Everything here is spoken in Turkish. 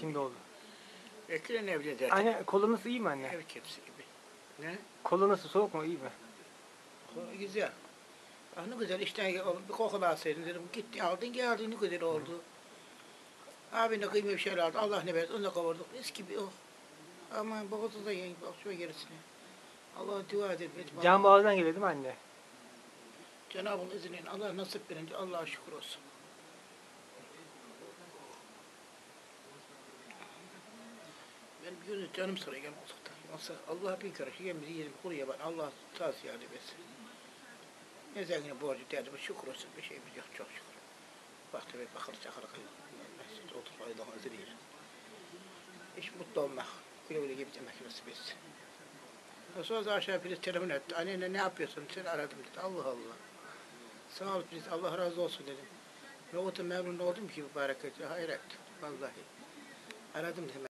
Şimdi oldu. Ekran evde zaten. Anne kolu nasıl iyi mi anne? Ev kedisi gibi. Ne? Kolu nasıl soğuk mu iyi mi? O Güzel. Ah ne güzel işten bir koku alsaydın dedim. Gitti aldın geldin ne güzel oldu. Abi ne kıymetli bir şeyler aldı. Allah ne versin onu da kavurduk. Mis gibi o. Aman boğazı da yiyin. Bak şu gerisine. Allah'a dua edin. Can boğazdan geliyor değil mi anne? Cenab-ı izniyle Allah nasip verince Allah'a şükür olsun. Bir gün canım sıra gel. Yoksa Allah bir kere yemizi yedim kuruya ben Allah tavsiye etsin. Ne zengin borcu derdi bu şükür olsun bir şeyimiz yok çok şükür. Bak tabi bakır çakır kıyım. Mescid oturup Allah'ın izniyle. Hiç mutlu olmak. Güle güle gibi demek nasip etsin. Sonra da aşağı birisi telefon etti. Anne ne yapıyorsun? Seni aradım dedi. Allah Allah. Sağ ol biz Allah razı olsun dedim. Ne oldu memnun oldum ki bereketi. Hayret. Vallahi. Aradım dedim.